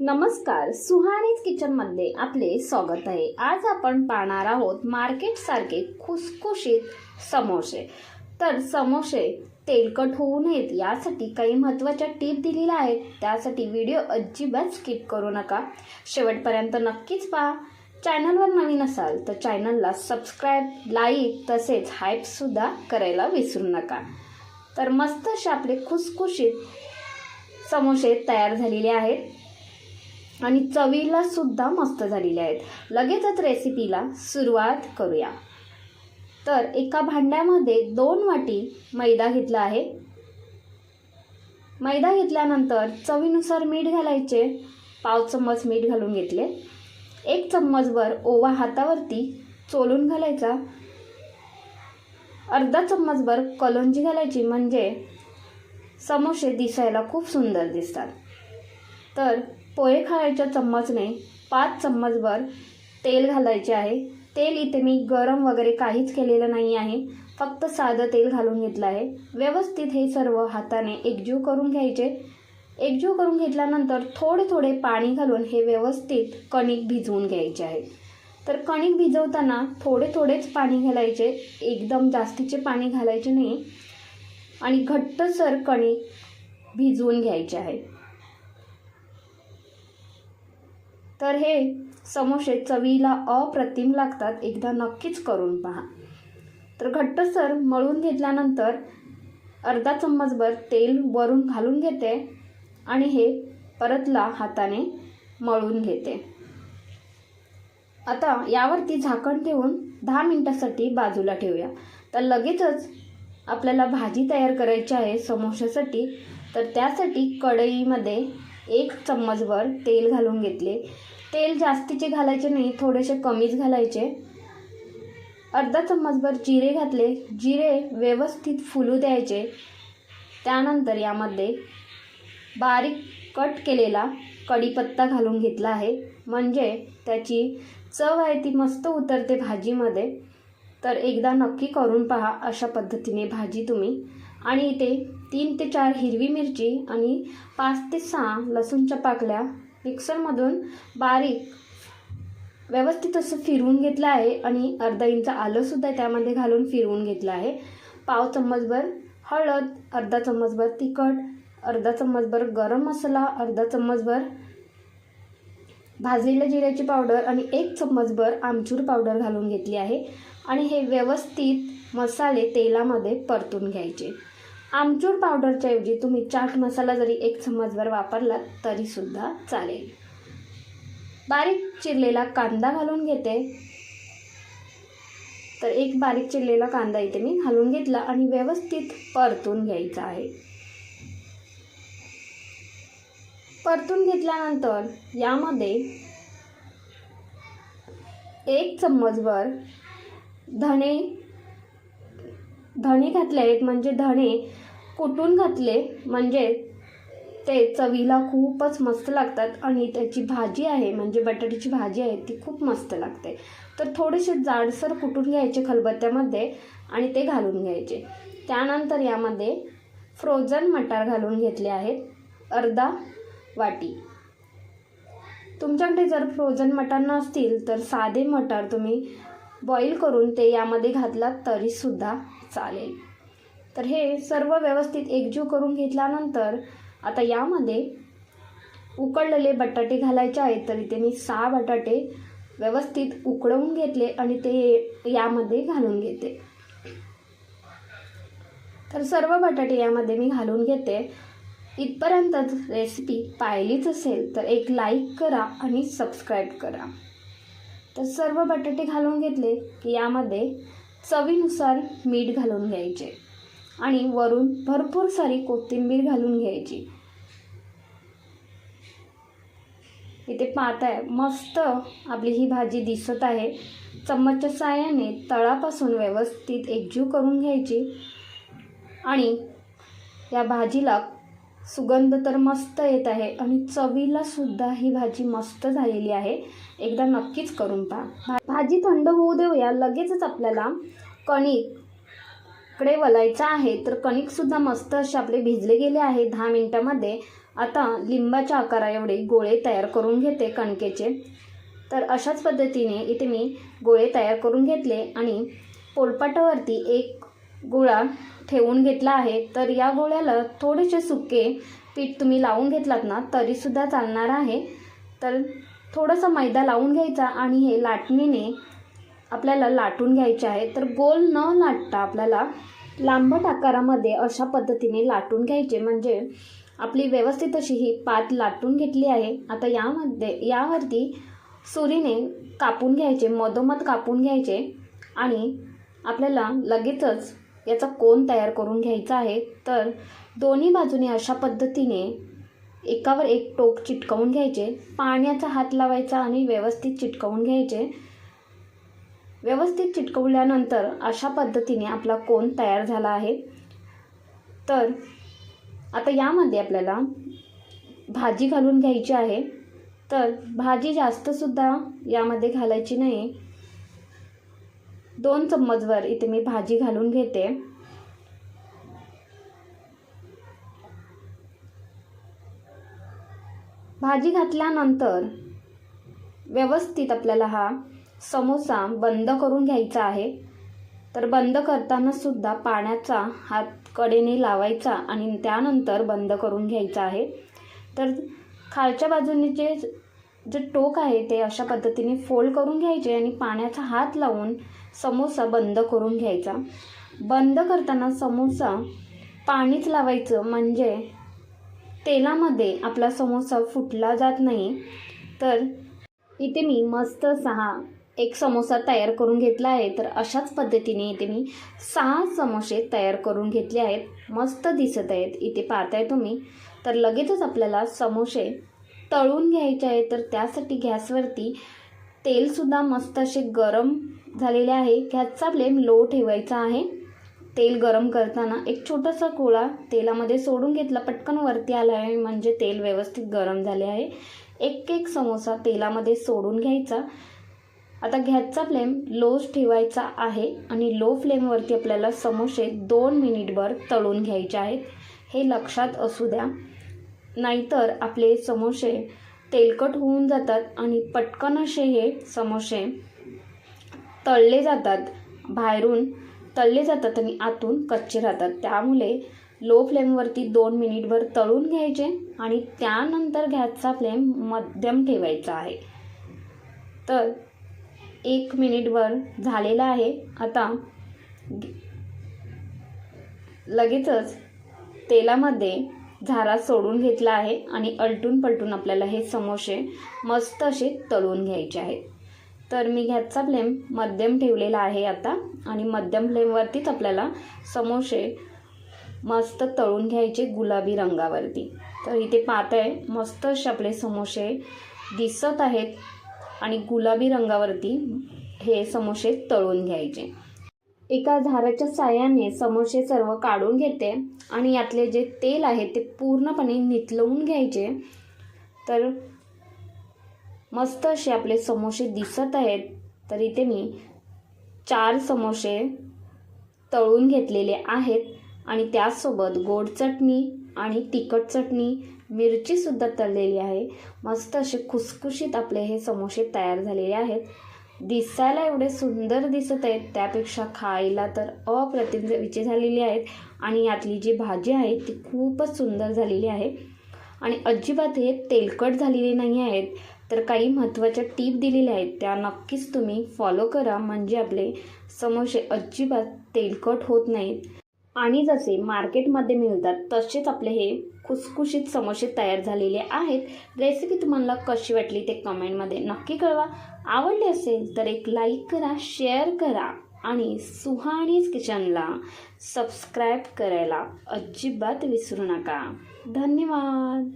नमस्कार सुहानीज किचनमध्ये आपले स्वागत आहे. आज आपण पाहणार आहोत मार्केटसारखे खुसखुशीत समोसे. तर समोसे तेलकट होऊ नयेत यासाठी काही महत्त्वाच्या टीप दिलेल्या आहेत. त्यासाठी व्हिडिओ अजिबात स्किप करू नका. शेवटपर्यंत नक्कीच पहा. चॅनलवर नवीन असाल तर चॅनलला सबस्क्राईब लाईक तसेच हाईपसुद्धा करायला विसरू नका. तर मस्त असे आपले खुसखुशीत समोसे तयार झालेले आहेत. आणि चवीला सुद्धा मस्त झालेले आहेत. लगेचच रेसिपीला सुरुवात करूया. तर एका भांड्यामध्ये दोन वाटी मैदा घेतला आहे. मैदा घेतल्यानंतर चवीनुसार मीठ घालायचे. पाव चम्मच मीठ घालून घेतले. एक चम्मचभर ओवा हातावरती चोलून घालायचा. अर्धा चम्मचभर कलोंजी घालायची म्हणजे समोसे दिसायला खूप सुंदर दिसतात. तर पोहे खायच्या चम्मचने पाच चम्मचभर तेल घालायचे आहे. तेल इथे मी गरम वगैरे काहीच केलेलं नाही आहे. फक्त साधं तेल घालून घेतलं आहे. व्यवस्थित हे सर्व हाताने एकजीव करून घ्यायचे. एकजीव करून घेतल्यानंतर थोडे थोडे पाणी घालून हे व्यवस्थित कणिक भिजवून घ्यायचे आहे. तर कणिक भिजवताना थोडे थोडेच पाणी घालायचे. एकदम जास्तीचे पाणी घालायचे नाही. आणि घट्टसर कणिक भिजवून घ्यायचे आहे. तर हे समोसे चवीला अप्रतिम लागतात. एकदा नक्कीच करून पहा. तर घट्टसर मळून घेतल्यानंतर अर्धा चम्मचभर तेल वरून घालून घेते आणि हे परतला हाताने मळून घेते. आता यावरती झाकण ठेवून दहा मिनटासाठी बाजूला ठेवूया. तर लगेचच आपल्याला भाजी तयार करायची आहे समोशासाठी. तर त्यासाठी कढईमध्ये एक चम्मचभर तेल घालून घेतले. तेल जास्तीचे घालायचे नाही थोडेसे कमीच घालायचे. अर्धा चम्मचभर जिरे घातले. जिरे व्यवस्थित फुलू द्यायचे. त्यानंतर यामध्ये बारीक कट केलेला कढीपत्ता घालून घेतला आहे. म्हणजे त्याची चव आहे ती मस्त उतरते भाजीमध्ये. तर एकदा नक्की करून पहा अशा पद्धतीने भाजी तुम्ही. आणि इथे तीन ते चार हिरवी मिरची आणि पाच ते सहा लसूणच्या पाकल्या मिक्सरमधून बारीक व्यवस्थित असं फिरवून घेतलं आहे आणि अर्धा इंच आलंसुद्धा त्यामध्ये घालून फिरवून घेतलं आहे. पाव चम्मचभर हळद अर्धा चम्मचभर तिखट अर्धा चम्मचभर गरम मसाला अर्धा चम्मचभर भाजलेल्या जिऱ्याची पावडर आणि एक चम्मचभर आमचूर पावडर घालून घेतली आहे. आणि हे व्यवस्थित मसाले तेलामध्ये परतून घ्यायचे. आमचूर पावडरच्या ऐवजी तुम्ही चाट मसाला जरी एक चम्मचभर वापरला तरीसुद्धा चालेल. बारीक चिरलेला कांदा घालून घेते. तर एक बारीक चिरलेला कांदा इथे मी घालून घेतला आणि व्यवस्थित परतून घ्यायचा आहे. परतून घेतल्यानंतर यामध्ये एक चम्मचभर धणे धणे घातले आहेत. म्हणजे धणे कुटून घातले? म्हणजे ते चवीला खूपच मस्त लागतात आणि त्याची भाजी आहे म्हणजे बटाट्याची भाजी आहे ती खूप मस्त लागते. तर थोडेसे जाडसर कुटून घ्यायचे खलबत्त्यामध्ये आणि ते घालून घ्यायचे. त्यानंतर यामध्ये फ्रोझन मटार घालून घेतले आहेत अर्धा वाटी. तुमच्याकडे जर फ्रोझन मटार नसतील तर साधे मटार तुम्ही बॉईल करून ते यामध्ये घातलात तरीसुद्धा चालेल. तर हे सर्व व्यवस्थित एकजीव करून घेतल्यानंतर आता यामध्ये उकळलेले बटाटे घालायचे आहेत तर इथे मी सहा बटाटे व्यवस्थित उकळवून घेतले आणि ते यामध्ये घालून घेते. तर सर्व बटाटे यामध्ये मी घालून घेते. इथपर्यंतच रेसिपी पाहिलीच असेल तर एक लाईक करा आणि सबस्क्राईब करा. तर सर्व बटाटे घालून घेतले की यामध्ये चवीनुसार मीठ घालून घ्यायचे. आणि वरून भरपूर सारी कोथिंबीर घालून घ्यायची. इथे पाहताय मस्त आपली ही भाजी दिसत आहे. चम्मचच्या साहाय्याने तळापासून व्यवस्थित एकजीव करून घ्यायची. आणि या भाजीला सुगंध तर मस्त येत आहे आणि चवीला सुद्धा ही भाजी मस्त झालेली आहे. एकदा नक्कीच करून पहा. भाजी थंड होऊ देऊया लगेचच आपल्याला कणिक कडे वलायचं आहे तर कणिकसुद्धा मस्त असे आपले भिजले गेले आहे. दहा मिनटामध्ये आता लिंबाच्या आकारा एवढे गोळे तयार करून घेते कणकेचे. तर अशाच पद्धतीने इथे मी गोळे तयार करून घेतले आणि पोलपाटावरती एक गोळा ठेवून घेतला आहे. तर या गोळ्याला थोडेसे सुके पीठ तुम्ही लावून घेतलात ना तरीसुद्धा चालणार आहे. तर थोडंसं मैदा लावून घ्यायचा आणि हे लाटणीने आपल्याला लाटून घ्यायचे आहे तर गोल न लाटता आपल्याला लांबट आकारामध्ये अशा पद्धतीने लाटून घ्यायचे. म्हणजे आपली व्यवस्थित अशी ही पात लाटून घेतली आहे. आता यामध्ये यावरती सुरीने कापून घ्यायचे मधोमध कापून घ्यायचे आणि आपल्याला लगेचच याचा कोन तयार करून घ्यायचा आहे. तर दोन्ही बाजूने अशा पद्धतीने एकावर एक टोक चिटकवून घ्यायचे. पाण्याचा हात लावायचा आणि व्यवस्थित चिटकवून घ्यायचे. व्यवस्थित चिटकवल्यानंतर अशा पद्धतीने आपला कोन तयार झाला आहे. तर आता यामध्ये आपल्याला भाजी घालून घ्यायची आहे. तर भाजी जास्तसुद्धा यामध्ये घालायची नाही. दोन चम्मचवर इथे मी भाजी घालून घेते. भाजी घातल्यानंतर व्यवस्थित आपल्याला हा समोसा बंद करून घ्यायचा आहे. तर बंद करताना सुद्धा पाण्याचा हात कडेने लावायचा आणि त्यानंतर बंद करून घ्यायचा आहे. तर खालच्या बाजूने जे जे टोक आहे ते अशा पद्धतीने फोल्ड करून घ्यायचे आणि पाण्याचा हात लावून समोसा बंद करून घ्यायचा. बंद करताना समोसा पाणीच लावायचं म्हणजे तेलामध्ये आपला समोसा फुटला जात नाही. तर इथे मी मस्त सहा एक समोसा तयार करून घेतला आहे. तर अशाच पद्धतीने इथे मी सहा समोसे तयार करून घेतले आहेत. मस्त दिसत आहेत. इथे पाहताय तुम्ही. तर लगेचच आपल्याला समोसे तळून घ्यायचे आहे तर त्यासाठी गॅसवरती तेलसुद्धा मस्त असे गरम झालेले आहे. गॅसचा फ्लेम लो ठेवायचा आहे. तेल गरम करताना एक छोटासा कोळा तेलामध्ये सोडून घेतला. पटकन वरती आला आहे. म्हणजे तेल व्यवस्थित गरम झाले आहे. एक एक समोसा तेलामध्ये सोडून घ्यायचा. आता गॅसचा फ्लेम लोच ठेवायचा आहे आणि लो फ्लेमवरती आपल्याला समोसे दोन मिनिटभर तळून घ्यायचे आहेत. हे लक्षात असू द्या. नाहीतर आपले समोसे तेलकट होऊन जातात आणि पटकन असे हे समोसे तळले जातात. बाहेरून तळले जातात आणि आतून कच्चे राहतात. त्यामुळे लो फ्लेमवरती दोन मिनिटभर तळून घ्यायचे आणि त्यानंतर गॅसचा फ्लेम मध्यम ठेवायचा आहे. तर एक मिनिटवर झालेला आहे. आता लगेचच तेलामध्ये झारा सोडून घेतला आहे आणि अलटून पलटून आपल्याला हे समोसे मस्त असे तळून घ्यायचे आहेत. तर मी गॅसचा फ्लेम मध्यम ठेवलेला आहे आता आणि मध्यम फ्लेमवरतीच आपल्याला समोसे मस्त तळून घ्यायचे गुलाबी रंगावरती. तर इथे पाहत आहे मस्त असे आपले समोसे दिसत आहेत. आणि गुलाबी रंगावरती हे समोसे तळून घ्यायचे. एका झाराच्या साह्याने समोसे सर्व काढून घेते आणि यातले जे तेल आहे ते पूर्णपणे नितलवून घ्यायचे. तर मस्त असे आपले समोसे दिसत आहेत. तर इथे मी चार समोसे तळून घेतलेले आहेत आणि त्याचसोबत गोड चटणी आणि तिखट चटणी मिरचीसुद्धा तळलेली आहे. मस्त असे खुसखुशीत आपले हे समोसे तयार झालेले आहेत. दिसायला एवढे सुंदर दिसत आहेत त्यापेक्षा खायला तर अप्रतिम झालेली आहेत. आणि यातली जी भाजी आहे ती खूपच सुंदर झालेली आहे. आणि अजिबात हे तेलकट झालेले नाही आहेत. तर काही महत्त्वाच्या टीप दिलेल्या आहेत त्या नक्कीच तुम्ही फॉलो करा. म्हणजे आपले समोसे अजिबात तेलकट होत नाहीत. आणि जसे मार्केटमध्ये मिळतात तसेच आपले हे खुसखुशीत समोसे तयार झालेले आहेत. रेसिपी तुम्हाला कशी वाटली ते कमेंटमध्ये नक्की कळवा. आवडली असेल तर एक लाईक करा शेअर करा आणि सुहाणीज किचनला सबस्क्राईब करायला अजिबात विसरू नका. धन्यवाद.